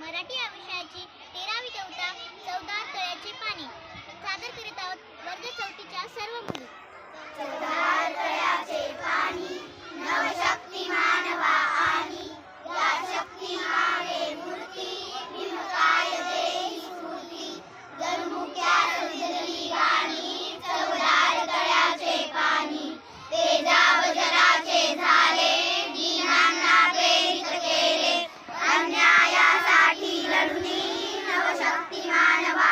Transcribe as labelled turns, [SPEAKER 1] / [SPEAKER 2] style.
[SPEAKER 1] मराठी या विषयाची तेरावी देवता चौदा तळ्याचे पाणी. सादर करीत आहोत वर्ग चौथीच्या सर्व मुली.
[SPEAKER 2] സർവശക്തിമാനവ